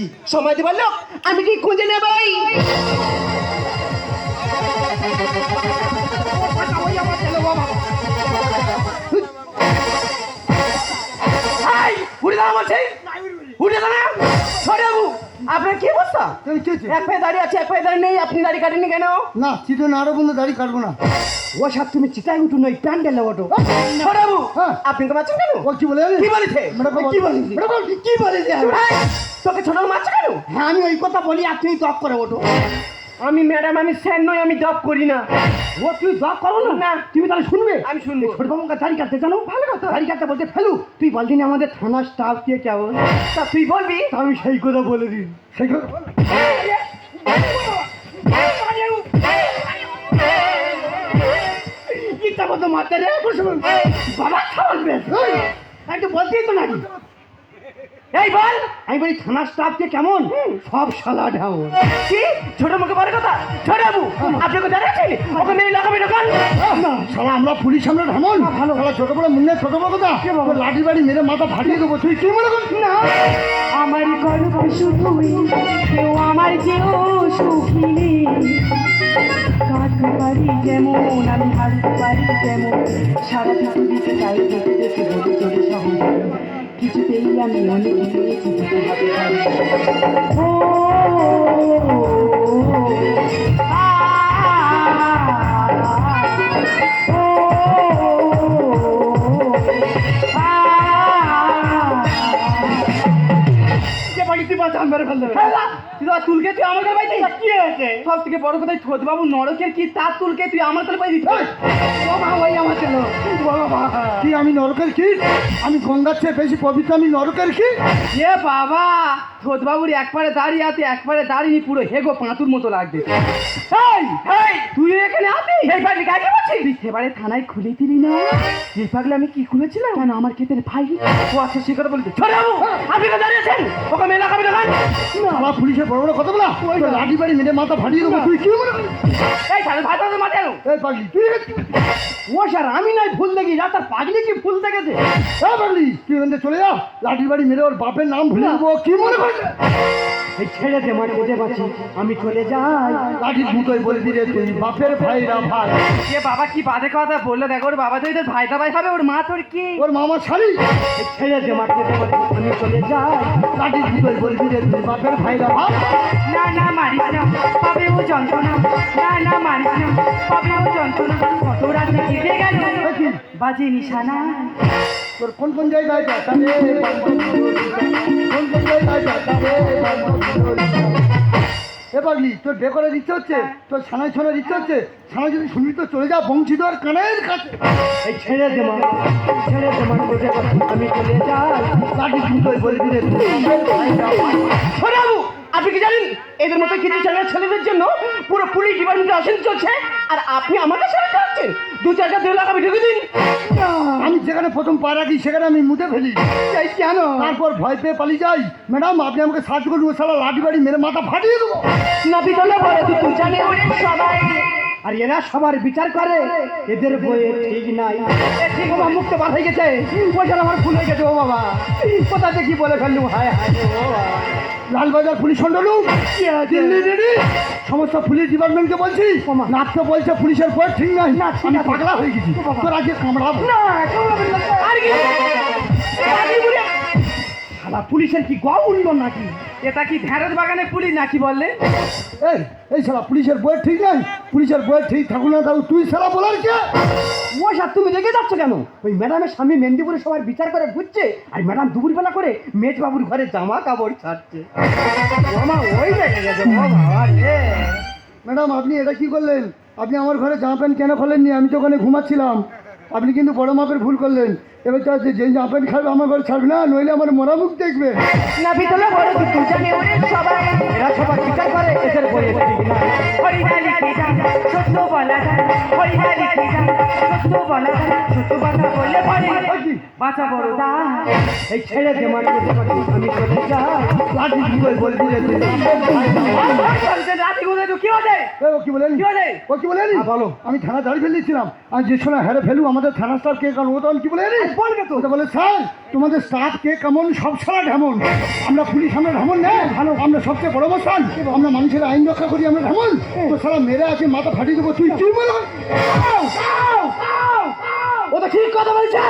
এসেছি সময় দেবার লোক? আমি কি খুঁজে নেবাই উড়ে দাঁড়া বলছি উড়ে দাঁড়া বাবু আপনার কি অবস্থা? এক পায়ে দাঁড়িয়ে আছে এক পায়ে দাঁড়িয়ে নেই আপনি দাঁড়িয়ে কাটেননি কেন? না চিতো না আরও বন্ধু দাঁড়িয়ে কাটবো না। ও সাত তুমি চিতাই উঠু নই প্যান্ডেল ওঠো বাবু হ্যাঁ। আপনি তো মারছেন কেন? ও কি বলে? কি বলেছে? কি বলেছে? কি বলেছে? তোকে ছোট মারছে কেন? হ্যাঁ আমি ওই কথা বলি আপনি দপ করে ওঠো। আমি ম্যাডাম আমি স্যার নই আমি জব করি না ও তুই জব করো না না। তুমি তাহলে শুনবে আমি শুনব। ছোট বাবুকে দাড়ি কাটতে জানো ভালো কথা দাড়ি কাটতে বলতে ফেলু তুই বলদিন আমাদের থানার স্টাফ কে কেমন তা তুই বলবি আমি সেই কথা বলে দিন সেই কথা ইচ্ছা মতো মারতে রে বাবা খাওয়ান বেশ একটু বলতেই তো নাকি এই বল! আমি বলি থানার স্টাফকে কেমন? সব শালা ঢাও কি? ছোট মুখে বড় কথা? ছোট বাবু আপনি কোথায় আছেন ওকে মেরে লাগাবে দোকান? শালা আমরা পুলিশ আমরা ঢামন। ভালো। ভালো ছোট বড় মুন্নে ছোট বড় কথা। তোর লাঠি বাড়ি মেরে মাথা ফাটিয়ে দেবো। তুই কি মনে করিস না আমার গর্ব শুধুই কেউ আমার যেও সুখিনী কাঁদতে পারি যেমন আমি হারতে পারি যেমন সারা চাই দেখে দেখে বলে চলে সহজ কিছুতেই আমি অনেক পেয়েছি যেতে হবে তাই। তো আমাদের বাড়িতে কি সব থেকে বড় কথা ছোট বাবু নরকের কি তার তুলকে তুই আমার তোর বাড়ি দিচ্ছিস ও ওই আমার ছিল বাবা কি আমি নরকের কি? আমি গঙ্গার চেয়ে বেশি পবিত্র আমি নরকের কি? এ বাবা ছোট বাবুর একবারে দাঁড়িয়ে আছে একবারে দাঁড়িয়ে পুরো হেগো পাঁতুর মতো লাগবে তুই এখানে আছিস এই পাগলি কাকে বলছিস? সেবারে থানায় খুলে দিলি না? এই পাগলি আমি কি খুলেছিলাম? কেন আমার ক্ষেতের ভাই ও আচ্ছা সে কথা বলতে ছোট বাবু আপনি তো দাঁড়িয়েছেন? ওকে মেলা খাবে দোকান আমার পুলিশের বড় বড় কথা বলা। লাঠি বাড়ি মেরে মাথা ফাটিয়ে দেবো তুই কি মনে এই তাহলে ভাই তো মাথায় এই পাগলি তুই ও স্যার আমি নাই ভুল দেখি। রাত আর পাগলি কি ফুল দেখেছে? হ্যাঁ পাগলি তুই ওখান থেকে চলে যাও লাঠি বাড়ি মেরে ওর বাপের নাম ভুলে দেবো। কি মনে এই ছেড়ে দে মানে পাচ্ছি আমি চলে যাই। লাঠি দুটোই বলে দিলে তুই বাপের ভাইরা ভাই। এ বাবা কি বাজে কথা বলল দেখো ওর বাবা তো এদের ভাইটা ভাই হবে ওর মা তোর কি? ওর মামা শালি। এই ছেড়ে দে মানে আমি চলে যাই। লাঠি দুটোই বলে দিলে তুই বাপের ভাইরা ভাই। না না মারিস না পাবে ও যন্ত্রণা। না না মারিস না পাবে ও যন্ত্রণা। কত রাত কেটে গেল? বাজে নিশানা। তোর কোন কোন জায়গায় যাতারে কোন কোন জায়গায় এ পাগলি তোর বেকরে দিতে হচ্ছে তোর ছানায় ছোনা দিতে হচ্ছে ছানা যদি শুনবি তো চলে যা বংশীধর কানের কাছে। এই ছেড়ে দে মা ছেড়ে দে মা আমি চলে যাই। লাঠি দুটোই বলে দিলে আপনি কি জানেন? এদের মতো কিছু ছেলে ছেলেদের জন্য পুরো পুলিশ ডিপার্টমেন্টে আসেন চলছে আর আপনি আমাকে সাথে যাচ্ছেন। দু চারটা দেড় লাখ আমি ঢুকে দিন। আমি যেখানে প্রথম পা রাখি সেখানে আমি মুতে ফেলি। এই কেন? তারপর ভয় পেয়ে পালিয়ে যাই। ম্যাডাম আপনি আমাকে সাহায্য করুন ও শালা লাঠি বাড়ি মেরে মাথা ফাটিয়ে দেবো। না বিতলে বলে তুই তুই জানে সবাই। আর এরা সবার বিচার করে। এদের বইয়ে ঠিক নাই। ঠিক বাবা মুক্ত বার হয়ে গেছে। ওইটা আমার ভুল হয়ে গেছে ও বাবা। কোথা থেকে কি বলে ফেললু হায় হায় ও বাবা। লালবাজার পুলিশ দিদি সমস্ত পুলিশ ডিপার্টমেন্টকে বলছি নাচতে বলছে পুলিশের পর ঠিক নাই না আমি পাগলা হয়ে গেছি তোর আজকে কামড়াবো না না। আর কি? শালা পুলিশের কি গা উঠল নাকি? এটা কি ঢেঁড়স বাগানে পুলিশ নাকি বললে? এই এই শালা পুলিশের বই ঠিক নাই? পুলিশের বই ঠিক থাকুক না থাকুক তুই শালা বলার কে? স্যার তুমি রেগে যাচ্ছ কেন? ওই ম্যাডামের স্বামী মেদিনীপুরে সবার বিচার করে বুঝছে আর ম্যাডাম দুপুরবেলা করে মেজবাবুর ঘরে জামা কাপড় ছাড়ছে। আমার ওই লেগে গেছে বাবা রে। ম্যাডাম আপনি এটা কি করলেন? আপনি আমার ঘরে জামা প্যান্ট কেন খোলেননি? আমি তো ওখানে ঘুমাচ্ছিলাম। আপনি কিন্তু বড় মাপের ভুল করলেন। এবার তো যে জামা প্যান্ট খাবে, আমার ঘরে ছাড়বে না, নইলে আমার মরা মুখ দেখবে। বলা ছোট বলা বলে পারে বাঁচা বড় দা এই ছেড়ে দে মাটি আমি চলে লাঠি দিয়ে বলবি রে তুই? রাতে গুলো কি ও কি বলেন? কি ও কি বলেন? বলো। আমি থানা দাঁড়িয়ে ফেলেছিলাম। আমি যে সময় হেরে ফেলু আমাদের থানা স্টাফ কে কেমন ও তখন কি বলে বলবে তো। বলে স্যার তোমাদের স্টাফ কে কেমন সব সারা ঢেমন। আমরা পুলিশ আমরা ঢেমন না। ভালো। আমরা সবচেয়ে বড় বসান আমরা মানুষের আইন রক্ষা করি আমরা ঢেমন। তো সারা মেরে আছে মাথা ফাটিয়ে দেবো। তুই তুই বলো তো বলছে?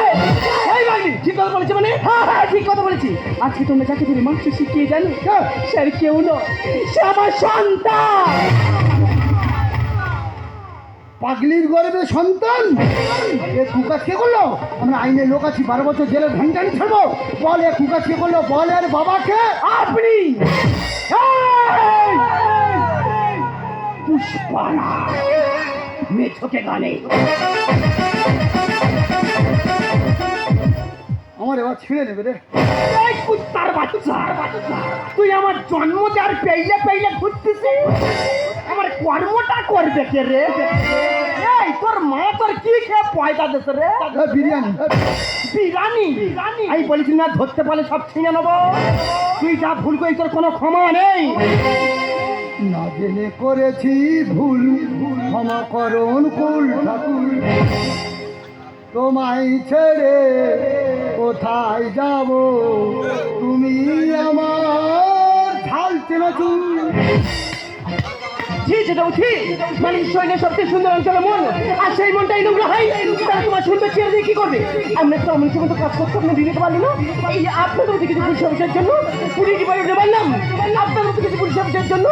এই বাগনি ঠিক কথা বলেছে মানে? হ্যাঁ হ্যাঁ ঠিক কথা বলেছি। আজকে তোমরা যাকে ধরে মাংস শিখিয়ে জানো সে আর কেউ নয় সে আমার সন্তান। পাগলির গর্বে সন্তান? এ কুকাজ কে করল? আমরা আইনে লোক আছি বারো বছর জেলে ঘন্টানি ছাড়বো। বল এ কুকাজ কে করল? বল এর বাবাকে? আপনি! পুষ্পারা মেছোকে গানে। আমার এবার ছিঁড়ে নেবে রে। এই কুত্তার বাচ্চা তুই আমার জন্ম যার পেইলে পেইলে ঘুরতেছিস? আমার কর্মটা করবে কে রে এই তোর মা তোর কি খেয়ে পয়দা দেছে রে? বিরিয়ানি। এ, বিরানি আমি বলেছি না ধরতে পারলে সব ছিঁড়ে নেব। তুই যা ভুল করি তোর কোনো ক্ষমা নেই। না জেনে করেছি ভুল ক্ষমা করুন কুল ঠাকুর। তোমায় ছেড়ে কোথায় যাব? তুমি আমার ঝাল চেনাচুর ঠিক যেটা ঠিক মানে শরীরের সবচেয়ে সুন্দর অঞ্চল মন। আর সেই মনটাই নোংরা হয়, তারা তোমার সুন্দর ছেড়ে দিয়ে কি করবে? আমরা তো অমন সময় কাজ করতে আপনি দিতে পারলি না। এই যে আপনাদের মধ্যে কিছু পুলিশ অফিসের জন্য, পুলিশ ডিপার্টমেন্টে বললাম আপনাদের মধ্যে কিছু পুলিশ অফিসের জন্য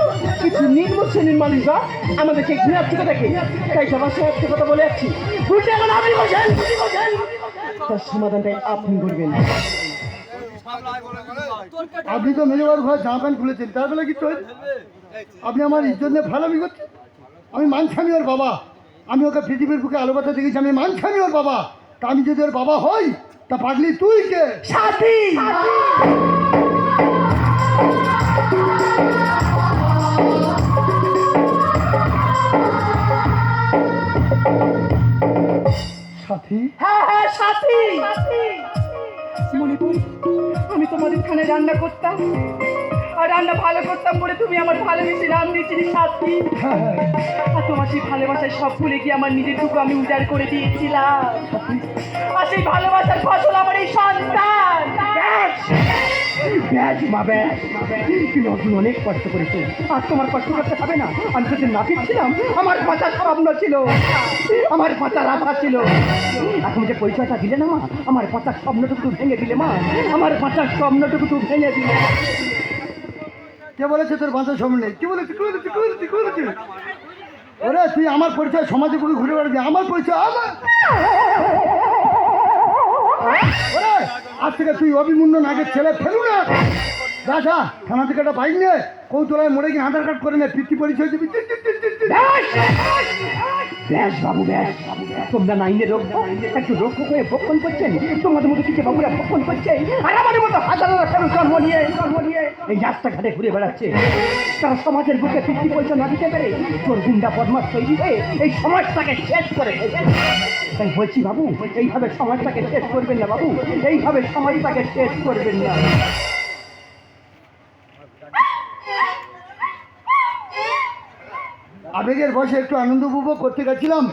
কিছু নির্ম শ্রেণির মানুষরা আমাদেরকে ঘৃণার চোখে দেখে তাই সবার সাথে একটা কথা বলে যাচ্ছি। ভুলটা এখন আপনি বলছেন তার সমাধানটাই আপনি করবেন। আপনি তো মেজবার ঘর জামা প্যান্ট খুলেছেন তার বেলা কি চল আপনি আমার ইজ্জত নিয়ে ভালোমি করছেন আমি মানছি আমি ওর বাবা। আমি ওকে পৃথিবীর বুকে আলো কথা দেখেছি আমি মানছি আমি ওর বাবা। তা আমি যদি ওর বাবা হই তা পাগলি তুই কে? সাথী! সাথী? হ্যাঁ হ্যাঁ সাথী! মনে পড়ে আমি তোমাদের খানে রান্না করতাম। রান্না ভালো করতাম বলে তুমি আমার ভালোবেসে নাম দিয়েছিলে সাথী আর তোমার সেই ভালোবাসায় সব ভুলে গিয়ে আমার নিজের টুকু আমি উজাড় করে দিয়েছিলাম। আর সেই ভালোবাসার ফসল আমার এই সন্তান। ব্যাস! মা, ব্যাস! অনেক কষ্ট করেছ। আর তোমার কষ্ট করতে হবে না। আমি যদি নাপিত ছিলাম, আমার পাচার স্বপ্ন ছিল আমার পাচার আশা ছিল। এখন যে পরিচয়টা দিলে না মা, আমার পাচার স্বপ্নটুকু ভেঙে দিলে মা, আমার পাচার স্বপ্নটুকু ভেঙে দিলে। কে বলেছে তোর বাঁচার সময় নেই? কি বলেছে? কি বলেছে? কি বলেছে? কি বলেছে? ওরে, তুই আমার পরিচয় সমাজে করে ঘুরে বেড়াবি আমার পরিচয় আমার! ওরে, আজ থেকে তুই অভিমন্য নাগের ছেলে ফেলু না! রাজা থানা থেকে একটা বাইক নে কৌতলায় মরে গিয়ে আধার কার্ড করে নে, পিতৃ পরিচয় দিবি। ব্যাস বাবু, ব্যাস। তোমরা নাইনে রক্ষক একটু রক্ষক হয়ে ভক্ষণ করছেন। তোমাদের মতো কিছু বাবুরা ভক্ষণ করছে। আর আমাদের মতো হাজারো হাজারো জন্ম নিয়ে জন্ম নিয়ে এই রাস্তাঘাটে ঘুরে বেড়াচ্ছে। তারা সমাজের বুকে পিতৃ পরিচয় না দিতে পারে তোর গুন্ডা বদমাস তৈরি হয়ে এই সমাজটাকে শেষ করে তাই বলছি বাবু, এইভাবে সমাজটাকে শেষ করবেন না বাবু, এইভাবে সমাজটাকে শেষ করবেন না। আবেগের বসে একটু আনন্দ উপভোগ করতে গেছিলাম।